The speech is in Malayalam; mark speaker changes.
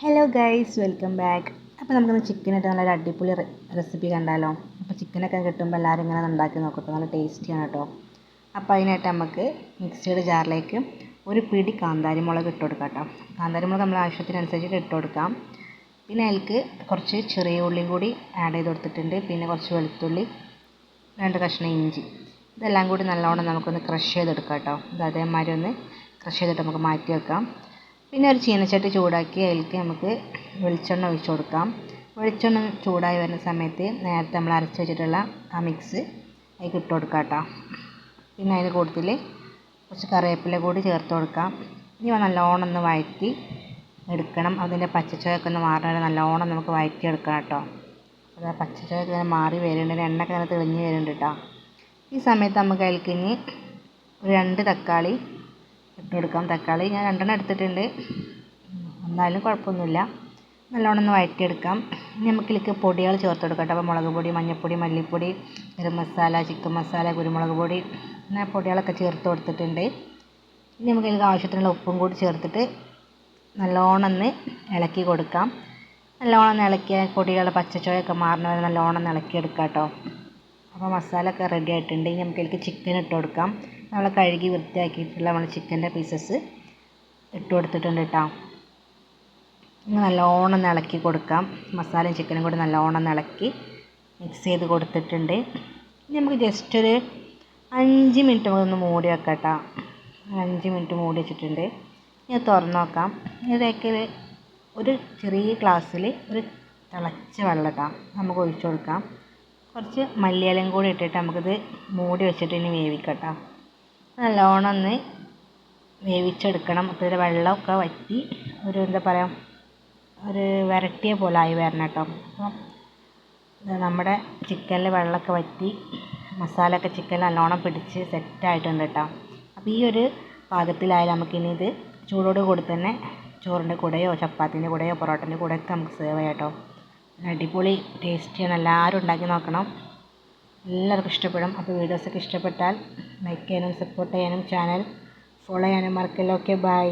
Speaker 1: ഹലോ ഗൈസ് വെൽക്കം ബാക്ക് അപ്പോൾ നമുക്കൊന്ന് ചിക്കനായിട്ട് നല്ലൊരു അടിപൊളി റെസിപ്പി കണ്ടാലോ? അപ്പോൾ ചിക്കനൊക്കെ കിട്ടുമ്പോൾ എല്ലാവരും ഇങ്ങനെ ഉണ്ടാക്കി നോക്കട്ടെ. നല്ല ടേസ്റ്റിയാണ് കേട്ടോ അപ്പോൾ അതിനായിട്ട് നമുക്ക് മിക്സിയുടെ ജാറിലേക്ക് ഒരു പിടി കാന്താരി മുളക് ഇട്ട് കൊടുക്കാം കേട്ടോ കാന്താരി മുളക് നമ്മൾ ആവശ്യത്തിനനുസരിച്ചിട്ട് ഇട്ട് കൊടുക്കാം. പിന്നെ അതിലേക്ക് കുറച്ച് ചെറിയ ഉള്ളിയും കൂടി ആഡ് ചെയ്ത് കൊടുത്തിട്ടുണ്ട്. പിന്നെ കുറച്ച് വെളുത്തുള്ളി രണ്ട് കഷ്ണം ഇഞ്ചി. ഇതെല്ലാം കൂടി നല്ലോണം നമുക്കൊന്ന് ക്രഷ് ചെയ്തെടുക്കാം കേട്ടോ ഇത് അതേമാതിരി ഒന്ന് ക്രഷ് ചെയ്തിട്ട് നമുക്ക് മാറ്റി വെക്കാം. പിന്നെ ഒരു ചീനച്ചട്ടി ചൂടാക്കി അതിലേക്ക് നമുക്ക് വെളിച്ചെണ്ണ ഒഴിച്ച് കൊടുക്കാം. വെളിച്ചെണ്ണ ചൂടായി വരുന്ന സമയത്ത് നേരത്തെ നമ്മൾ അരച്ച് വെച്ചിട്ടുള്ള ആ മിക്സ് അതിലേക്ക് ഇട്ട് കൊടുക്കാം കേട്ടോ. പിന്നെ അതിന് കൂട്ടത്തിൽ കുറച്ച് കറിവേപ്പില കൂടി ചേർത്ത് കൊടുക്കാം. ഇനി നല്ലോണം ഒന്ന് വഴറ്റി എടുക്കണം. അതിന്റെ പച്ചച്ചുവയൊക്കെ ഒന്ന് മാറണ നല്ലോണം നമുക്ക് വഴറ്റി എടുക്കണം കേട്ടോ. അത് ആ പച്ചച്ചുവയൊക്കെ ഇങ്ങനെ മാറി വരുന്നുണ്ട്. എണ്ണയൊക്കെ ഇങ്ങനെ തെളിഞ്ഞ് വരുന്നുണ്ട് കേട്ടോ. ഈ സമയത്ത് നമുക്ക് അതിലേക്ക് ഇനി രണ്ട് തക്കാളി ഇട്ട് കൊടുക്കാം തക്കാളി ഞാൻ രണ്ടെണ്ണം എടുത്തിട്ടുണ്ട്. എന്നാലും കുഴപ്പമൊന്നുമില്ല. നല്ലോണം ഒന്ന് വഴറ്റിയെടുക്കാം. ഇനി നമുക്കിലേക്ക് പൊടികൾ ചേർത്ത് കൊടുക്കാം കേട്ടോ. അപ്പോൾ മുളക് പൊടി മഞ്ഞൾപ്പൊടി മല്ലിപ്പൊടി ഗരം മസാല ചിക്കൻ മസാല കുരുമുളക് പൊടി അങ്ങനെ പൊടികളൊക്കെ ചേർത്ത് കൊടുത്തിട്ടുണ്ട്. ഇനി നമുക്കിതിലേക്ക് ആവശ്യത്തിനുള്ള ഉപ്പും കൂടി ചേർത്തിട്ട് നല്ലോണം ഒന്ന് ഇളക്കി കൊടുക്കാം. നല്ലോണം ഒന്ന് ഇളക്കിയ പൊടികളുടെ പച്ചച്ചോയൊക്കെ മാറുന്ന വരെ നല്ലോണം ഒന്ന് ഇളക്കിയെടുക്കാം കേട്ടോ. അപ്പോൾ മസാല ഒക്കെ റെഡി ആയിട്ടുണ്ട്. ഇനി നമുക്കിതിലേക്ക് ചിക്കൻ ഇട്ട് കൊടുക്കാം. നമ്മൾ കഴുകി വൃത്തിയാക്കിയിട്ടുള്ള നമ്മൾ ചിക്കന്റെ പീസസ് ഇട്ട് കൊടുത്തിട്ടുണ്ട് കേട്ടോ നല്ലോണം ഇളക്കി കൊടുക്കാം. മസാലയും ചിക്കനും കൂടി നല്ലോണം ഇളക്കി മിക്സ് ചെയ്ത് കൊടുത്തിട്ടുണ്ട്. ഇനി നമുക്ക് ജസ്റ്റ് ഒരു അഞ്ച് മിനിറ്റ് ഒന്ന് മൂടി വെക്കാം കേട്ടോ അഞ്ച് മിനിറ്റ് മൂടി വെച്ചിട്ടുണ്ട്. ഇനി തുറന്ന് നോക്കാം. ഇതൊക്കെ ഒരു ചെറിയ ഗ്ലാസ്സിൽ ഒരു തിളച്ച വെള്ളം ഇട്ടാം നമുക്ക് ഒഴിച്ചു കൊടുക്കാം. കുറച്ച് മല്ലിയിലയും കൂടി ഇട്ടിട്ട് നമുക്കിത് മൂടി വെച്ചിട്ട് ഇനി വേവിക്കാം കേട്ടോ നല്ലോണം ഒന്ന് വേവിച്ചെടുക്കണം. അപ്പോൾ വെള്ളമൊക്കെ വറ്റി ഒരു എന്താ പറയുക ഒരു വരട്ടിയ പോലെ ആയി വരണം കേട്ടോ. അപ്പം നമ്മുടെ ചിക്കനിൽ വെള്ളമൊക്കെ വറ്റി മസാലയൊക്കെ ചിക്കൻ നല്ലോണം പിടിച്ച് സെറ്റായിട്ടുണ്ട് കേട്ടോ. അപ്പോൾ ഈ ഒരു പാകത്തിലായാലും നമുക്കിനി ഇത് ചൂടോട് കൂടി തന്നെ ചോറിന്റെ കൂടെയോ ചപ്പാത്തിന്റെ കൂടെയോ പൊറോട്ടന്റെ കൂടെയൊക്കെ നമുക്ക് സെർവ് ചെയ്യാം കേട്ടോ. അടിപൊളി ടേസ്റ്റിയാണ് എല്ലാവരും ഉണ്ടാക്കി നോക്കണം. എല്ലാവർക്കും ഇഷ്ടപ്പെടും. അപ്പോൾ വീഡിയോസൊക്കെ ഇഷ്ടപ്പെട്ടാൽ ലൈക്ക് ചെയ്യാനും സപ്പോർട്ട് ചെയ്യാനും ചാനൽ ഫോളോ ചെയ്യാനും മറക്കല്ല. Okay bye